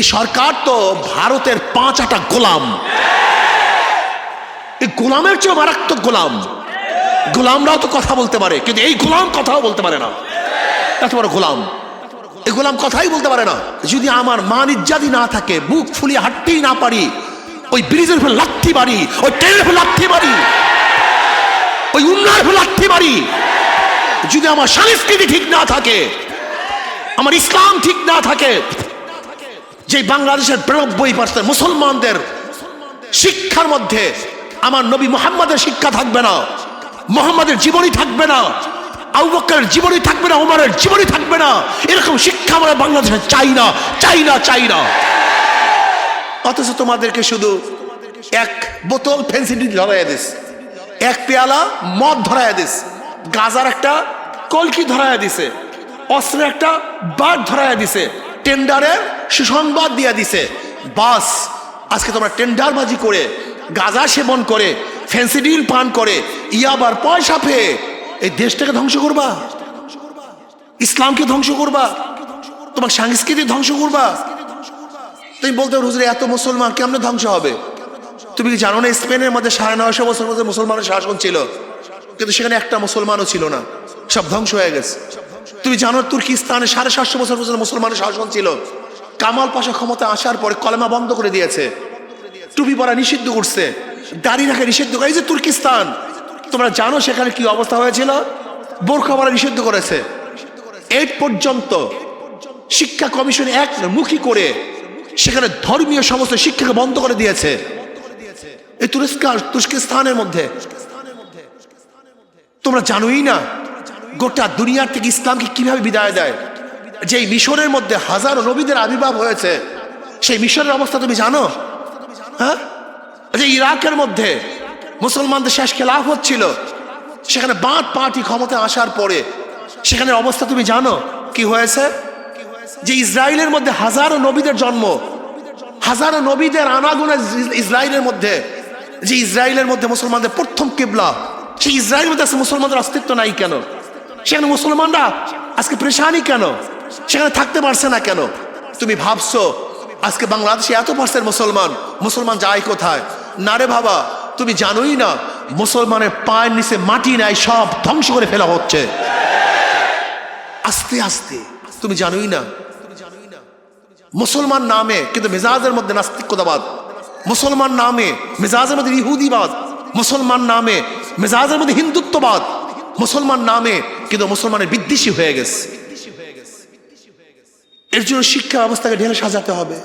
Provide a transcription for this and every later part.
এই সরকার তো ভারতের পাঁচ আটা গোলাম। এই গোলামের চেয়ে মারাত্মক গোলাম। গোলামরাও তো কথা বলতে পারে, কিন্তু এই গোলাম কথাও বলতে পারে না। এত বড় গোলাম। এই গোলাম কথাই বলতে পারে না। যদি আমার মান ইজ্জাদি না থাকে, বুক ফুলিয়ে হাঁটতেই না পারি, ওই ব্রিজের উপর লাথি মারি, ওই ট্রেনের উপর লাথি মারি, ওই উন্নয়নের উপর লাথি মারি, যদি আমার সংস্কৃতি ঠিক না থাকে, আমার ইসলাম ঠিক না থাকে যে বাংলাদেশের বিরানব্বই পার্সেন্ট মুসলমানদের শিক্ষার মধ্যে আমার নবী মোহাম্মদের শিক্ষা থাকবে না, মোহাম্মদের জীবনী থাকবে না, আবু বক্করের জীবনী থাকবে না, উমারের জীবনী থাকবে না, এরকম শিক্ষা আমরা বাংলাদেশে চাই না চাই না চাই না। অথচ তোমাদেরকে শুধু এক বোতল ফেন্সিডি ধরাইয়া দিস, এক পেয়ালা মদ ধরাইয়া দিস, গাজার একটা কলকি ধরাইয়া দিছে, অস্ত্রের একটা বাদ ধরাইয়া দিছে, টেন্ডারের সুসংবাদ দিয়া দিছে বাস আজকে তোমরা টেন্ডারবাজি করে গাজা সেবন করে ফেন্সিডিল পান করে ইয়াবার পয়সা পেয়ে এই দেশটাকে ধ্বংস করবা ইসলামকে ধ্বংস করবা তোমার সংস্কৃতি ধ্বংস করবা। তুমি বলতে পারো, হুজুরে এত মুসলমান কেমনে ধ্বংস হবে? তুমি কি জানো না স্পেনের মধ্যে সাড়ে নয়শো বছর মধ্যে মুসলমানের শাসন ছিল কিন্তু সেখানে একটা মুসলমানও ছিল না সব ধ্বংস হয়ে গেছে। তুমি জানো তুর্কিস্তানে সাড়ে সাতশো বছর মুসলমানের শাসন ছিল কামাল পাশা ক্ষমতা আসার পরে কলেমা বন্ধ করে দিয়েছে। টুপি পরা নিষিদ্ধ করছে। দাড়ি রাখা নিষিদ্ধ এই যে তুর্কিস্তান, তোমরা জানো সেখানে কি অবস্থা হয়েছিল? বোরখা পরা নিষিদ্ধ করেছে। এই পর্যন্ত শিক্ষা কমিশন এক মুখী করে সেখানে ধর্মীয় সমস্ত শিক্ষাকে বন্ধ করে দিয়েছে। এই তুরস্কার তুর্কিস্তানের মধ্যে। তোমরা জানোই না, গোটা দুনিয়ার থেকে ইসলামকে কীভাবে বিদায় দেয়? যে এই মিশরের মধ্যে হাজারো নবীদের আবির্ভাব হয়েছে, সেই মিশরের অবস্থা তুমি জানো? হ্যাঁ? যে ইরাকের মধ্যে মুসলমানদের শেষ খেলাফ হচ্ছিল, সেখানে বাঁধ পার্টি ক্ষমতা আসার পরে সেখানে অবস্থা তুমি জানো? কি হয়েছে? যে ইসরায়েলের মধ্যে হাজারো নবীদের জন্ম, হাজারো নবীদের আনাগুনা ইসরায়েলের মধ্যে, যে ইসরায়েলের মধ্যে মুসলমানদের প্রথম কেবলা, সেই ইসরায়েলের মধ্যে মুসলমানদের অস্তিত্ব নাই কেন? সেখানে মুসলমানরা আজকে পরেশানি কেন? সেখানে থাকতে পারছে না কেন? তুমি ভাবছ, আজকে বাংলাদেশে এত পার্সেন্ট মুসলমান মুসলমান যায় কোথায়? না রে বাবা, তুমি জানোই না, মুসলমানের পায়ের নিচে মাটি নাই, সব ধ্বংস করে ফেলা হচ্ছে। আস্তে আস্তে, তুমি জানোই না, মুসলমান নামে, কিন্তু মেজাজের মধ্যে নাস্তিকতাবাদ। মুসলমান নামে, মেজাজের মধ্যে ইহুদিবাদ। মুসলমান নামে, মেজাজের মধ্যে হিন্দুত্ববাদ। মুসলমান নামে, কিন্তু মুসলমানের বিদ্বেষী হয়ে গেছে। এর জন্য শিক্ষা ব্যবস্থাকে ঢেলে সাজাতে হবে।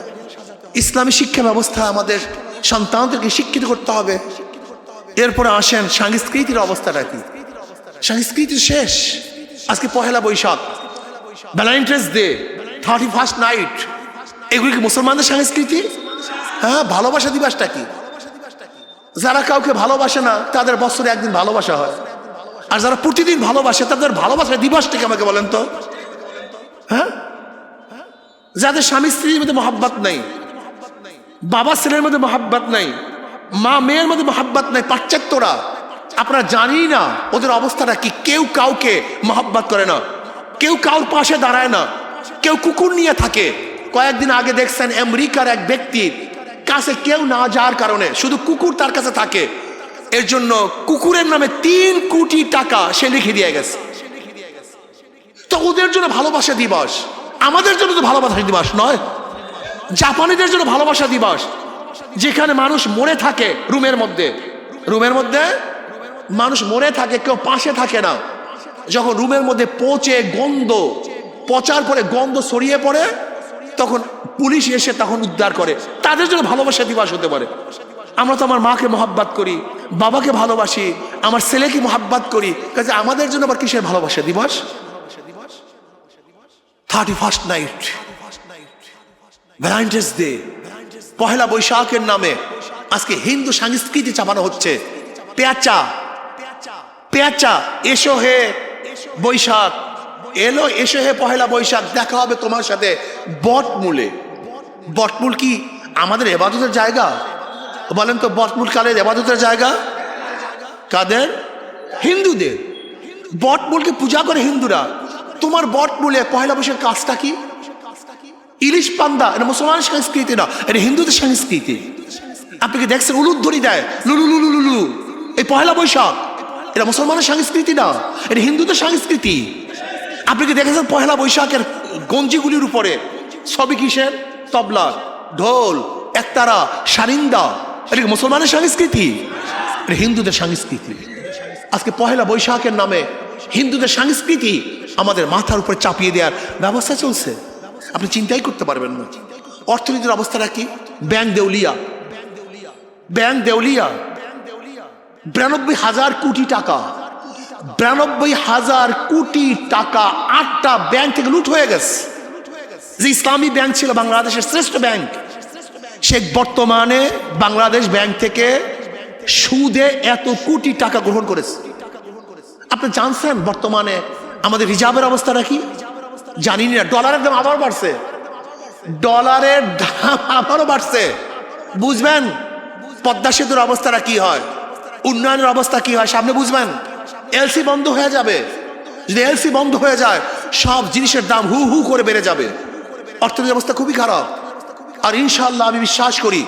ইসলামী শিক্ষা ব্যবস্থা আমাদের সন্তানদেরকে শিক্ষিত করতে হবে। এরপরে আসেন সাংস্কৃতির অবস্থাটা কি? সংস্কৃতি শেষ। আজকে Pohela Boishakh. Valentine's day, thirty first night. এগুলি কি মুসলমানদের সংস্কৃতি? হ্যাঁ ভালোবাসা দিবসটা কি? যারা কাউকে ভালোবাসে না, তাদের বছরে একদিন ভালোবাসা হয়। আর যারা প্রতিদিন ভালোবাসে, তাদের ভালোবাসা দিবসটা কি আমাকে বলেন তো। হ্যাঁ? যাদের স্বামী স্ত্রীর মধ্যে মহাব্বত নাই, বাবা ছেলের মধ্যে মহাব্বত নাই, মা মেয়ের মধ্যে মহাব্বত নাই, পাশ্চাত্যরা, আপনারা জানি না ওদের অবস্থাটা কি। কেউ কাউকে মহাব্বত করে না, কেউ কাউর পাশে দাঁড়ায় না, কেউ কুকুর নিয়ে থাকে। কয়েকদিন আগে দেখছেন আমেরিকার এক ব্যক্তির কাছে কেউ না যাওয়ার কারণে শুধু কুকুর তার কাছে থাকে। এর জন্য কুকুরের নামে তিন কোটি টাকা সে লিখে দিয়ে গেছে। তো ওদের জন্য ভালোবাসা দিবস। আমাদের জন্য তো ভালোবাসা দিবস নয়, জাপানিদের জন্য ভালোবাসা দিবস, যেখানে মানুষ মরে থাকে রুমের মধ্যে। রুমের মধ্যে মানুষ মরে থাকে, কেউ পাশে থাকে না। যখন রুমের মধ্যে পচে গন্ধ, পচার পরে গন্ধ ছড়িয়ে পড়ে, তখন পুলিশ এসে তখন উদ্ধার করে। তাদের জন্য ভালোবাসা দিবস হতে পারে। আমরা তো আমার মাকে মহাব্বাত করি, বাবাকে ভালোবাসি, আমার ছেলেকে মহাব্বাত করি, কাজে আমাদের জন্য আবার কিসের ভালোবাসা দিবস? Thirty first night Valentine's Day পহেলা বৈশাখের নামে আজকে হিন্দু সংস্কৃতি চাপানো হচ্ছে। পেঁচা পেঁচা এসো হে বৈশাখ। এলো, এসো হে পহেলা বৈশাখ। দেখা হবে তোমার সাথে বটমূলে। বটমূল কি আমাদের এবাদতের জায়গা? বলেন তো, বটমূল কালের এবাদতের জায়গা? কাদের? হিন্দুদের। বটমূলকে পূজা করে হিন্দুরা। তোমার বটমূলে পহেলা বৈশাখ কাজটা কি? ইলিশ পান্দা এটা মুসলমান সংস্কৃতি না, এটা হিন্দুদের সংস্কৃতি। আপনি কি দেখছেন উলুধ্বনি দেয়? লুলু লুলু লুলু এই পয়লা বৈশাখ, এটা মুসলমানের সংস্কৃতি না, এটা হিন্দুদের সংস্কৃতি। আপনি কি দেখেছেন পয়লা বৈশাখের গঞ্জিগুলির উপরে? সবই কিসের? তবলা, ঢোল, একতারা, সারিন্দা। এটা মুসলমানের সংস্কৃতি? এটা হিন্দুদের সংস্কৃতি। আজকে পহেলা বৈশাখের নামে হিন্দুদের সংস্কৃতি আমাদের মাথার উপরে চাপিয়ে দেওয়ার ব্যবস্থা চলছে। আপনি চিন্তাই করতে পারবেন না। অর্থনীতির অবস্থাটা কি? ব্যাংক দেউলিয়া। ব্যাংক দেউলিয়া। বিরানব্বই হাজার কোটি টাকা। বিরানব্বই হাজার কোটি টাকা আটটা ব্যাংক থেকে লুট হয়ে গেছে। যে ইসলামী ব্যাংক ছিল বাংলাদেশের শ্রেষ্ঠ ব্যাংক, সে বর্তমানে বাংলাদেশ ব্যাংক থেকে সুদে এত কোটি টাকা গ্রহণ করেছে। আপনি জানছেন বর্তমানে আমাদের রিজার্ভের অবস্থাটা কি জানি না, ডলারের দাম আবার বাড়ছে। ডলারের দাম আবারও বাড়ছে। বুঝবেন, পদ্মা সেতুর অবস্থাটা কি হয়? উন্নয়নের অবস্থা কি হয়? সামনে বুঝবেন, এলসি বন্ধ হয়ে যাবে। যদি এলসি বন্ধ হয়ে যায়, সব জিনিসের দাম হু হু করে বেড়ে যাবে। অর্থনীতির অবস্থা খুবই খারাপ। আর ইনশাল্লাহ আমি বিশ্বাস করি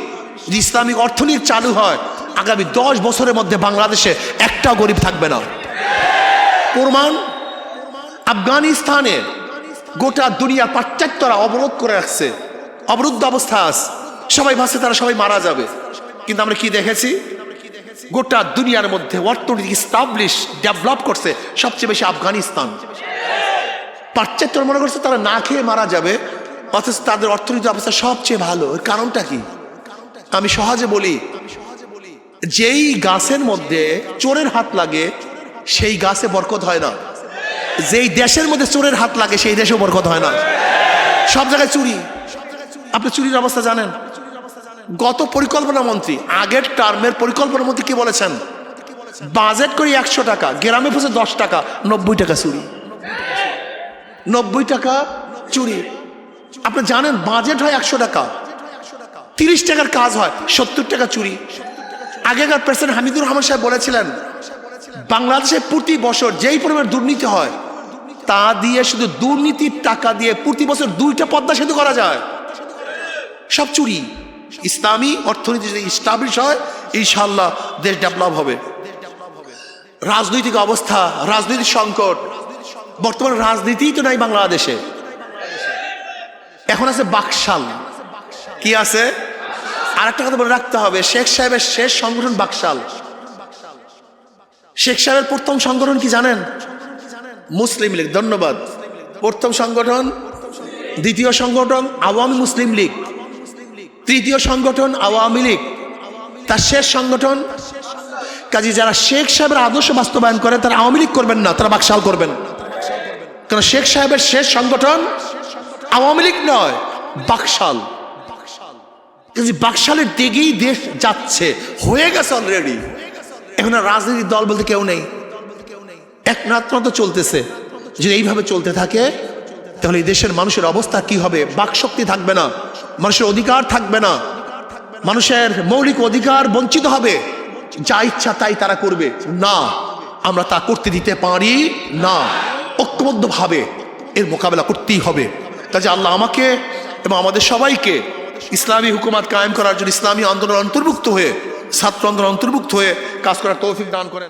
যে ইসলামিক অর্থনীতি চালু হয়, আগামী দশ বছরের মধ্যে বাংলাদেশে একটাও গরিব থাকবে না। প্রমাণ আফগানিস্তানে গোটা দুনিয়া পাশ্চাত্যরা অবরোধ করে রাখছে। অবরুদ্ধ অবস্থা আছে সবাই ভাবছে তারা সবাই মারা যাবে। কিন্তু আমরা কি দেখেছি? গোটা দুনিয়ার মধ্যে অর্থনৈতিক স্টাবলিশ ডেভেলপ করছে সবচেয়ে বেশি আফগানিস্তান। পাশ্চাত্যরা মনে করছে তারা না খেয়ে মারা যাবে, অথচ তাদের অর্থনৈতিক অবস্থা সবচেয়ে ভালো। এর কারণটা কি? আমি সহজে বলি, যেই গাছের মধ্যে চোরের হাত লাগে, সেই গাছে বরকত হয় না। যেই দেশের মধ্যে চোরের হাত লাগে, সেই দেশেও বরকত হয় না। সব জায়গায় চুরি। আপনি চুরির অবস্থা জানেন। গত পরিকল্পনা মন্ত্রী, আগের টার্মের পরিকল্পনা মন্ত্রী কি বলেছেন? বাজেট করি একশো টাকা, গ্রামে পৌঁছে দশ টাকা, নব্বই টাকা চুরি। নব্বই টাকা চুরি। আপনি জানেন, বাজেট হয় একশো টাকা। তিরিশ টাকার কাজ হয়, সত্তর টাকা চুরি। আগেকার প্রেসিডেন্ট হামিদুর রহমান সাহেব বলেছিলেন, বাংলাদেশে প্রতি বছর যেই পরিমাণ দুর্নীতি হয় তা দিয়ে শুধু দুর্নীতির টাকা দিয়ে প্রতি বছর দুইটা পদ্মা সেতু করা যায়। সব চুরি। ইসলামী অর্থনীতি যদি ইস্টাবলিশ হয় ইনশাল্লাহ দেশ ডেভেলপ হবে। রাজনৈতিক অবস্থা, রাজনৈতিক সংকট। বর্তমান রাজনীতিই তো নাই বাংলাদেশে। এখন আছে বাকশাল। কি আছে? আর একটা কথা বলে রাখতে হবে, শেখ সাহেবের শেষ সংগঠন বাকশাল। শেখ সাহেবের প্রথম সংগঠন কি জানেন? মুসলিম লীগ, ধন্যবাদ। প্রথম সংগঠন, দ্বিতীয় সংগঠন, আওয়ামী মুসলিম লীগ। তৃতীয় সংগঠন, আওয়ামী লীগ। তার শেষ সংগঠন, কাজী যারা শেখ সাহেবের আদর্শ বাস্তবায়ন করে, তারা আওয়ামী লীগ করবেন না, তারা বাকশাল করবেন। কারণ শেখ সাহেবের শেষ সংগঠন আওয়ামী লীগ নয়, বাকশাল। বাকশালের দিকেই দেশ যাচ্ছে, হয়ে গেছে অলরেডি এখন রাজনৈতিক দল বলতে কেউ নেই। একমাত্র তো চলতেছে। যদি এইভাবে চলতে থাকে, তাহলে এই দেশের মানুষের অবস্থা কি হবে? বাকশক্তি থাকবে না, মানুষের অধিকার থাকবে না, মানুষের মৌলিক অধিকার বঞ্চিত হবে। যা ইচ্ছা তাই তারা করবে। না, আমরা তা করতে দিতে পারি না। ঐক্যবদ্ধভাবে এর মোকাবেলা করতেই হবে। কাজে আল্লাহ আমাকে এবং আমাদের সবাইকে ইসলামী হুকুমাত কায়েম করার জন্য ইসলামী আন্দোলন অন্তর্ভুক্ত হয়ে, ছাত্র আন্দোলন অন্তর্ভুক্ত হয়ে কাজ করার তৌফিক দান করেন।